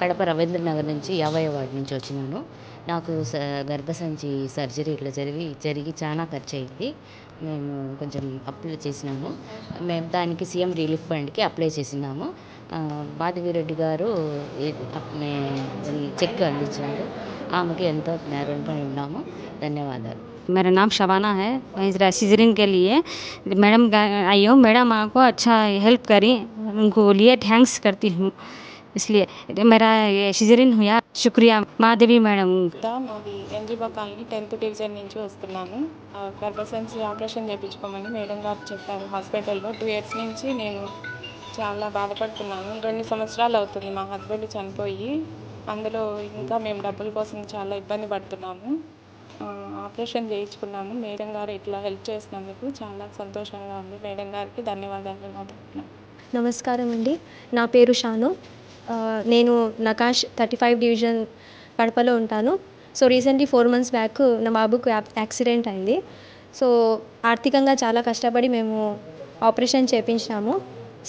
కడప రవీంద్ర నగర్ నుంచి యాభై వార్డు నుంచి వచ్చినాను నాకు స గర్భసంచి సర్జరీ ఇట్లా జరిగి జరిగి చాలా ఖర్చు అయింది మేము కొంచెం అప్పులు చేసినాము మేము దానికి సీఎం రిలీఫ్ ఫండ్కి అప్లై చేసినాము మాధవిరెడ్డి గారు చెక్ అందించారు ఆమెకి ఎంతో రుణపడి ఉన్నాము ధన్యవాదాలు मेरा नाम शबाना है वहीं सीजरिंग के लिए मैडम आई हो मैडम आपको अच्छा हेल्प करी उनको लिए थैंक्स करती हूँ इसलिए मेरा ये सीजरिन हुआ शुक्रिया महादेवी मैडम దా మాది ఎన్జిబా కాలనీ టెన్త్ డివిజన్ నుంచి వస్తున్నాను ఆ, గర్భసంచి ఆపరేషన్ చేయించుకోమని మేడం గారు చెప్పారు హాస్పిటల్లో టూ ఇయర్స్ నుంచి నేను చాలా బాధపడుతున్నాను రెండు సంవత్సరాలు అవుతుంది మా హస్బెండ్ చనిపోయి అందులో ఇంకా మేము డబ్బుల కోసం చాలా ఇబ్బంది పడుతున్నాము ఆ, ఆపరేషన్ చేయించుకున్నాను మేడం గారు ఇట్లా హెల్ప్ చేసినందుకు చాలా సంతోషంగా ఉంది మేడం గారికి ధన్యవాదాలు తెలుపుతున్నాను. నమస్కారం అండి నా పేరు షాను ఆ, నేను నకాష్ థర్టీ ఫైవ్ డివిజన్ కడపలో ఉంటాను. So recently four months back నా బాబుకు యాక్సిడెంట్ అయింది. సో ఆర్థికంగా చాలా కష్టపడి మేము ఆపరేషన్ చేయించినాము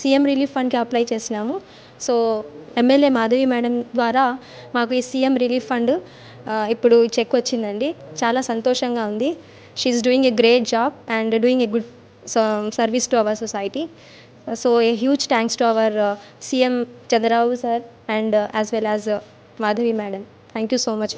సీఎం రిలీఫ్ ఫండ్కి అప్లై చేసినాము. సో ఎమ్మెల్యే మాధవి మేడం ద్వారా మాకు ఈ సీఎం రిలీఫ్ ఫండ్ ఇప్పుడు చెక్ వచ్చిందండి. చాలా సంతోషంగా ఉంది. She is doing a great job and doing a good service to our society so a huge thanks to our uh, CM Chandrababu sir and uh, as well as uh, Madhavi madam. Thank you so much.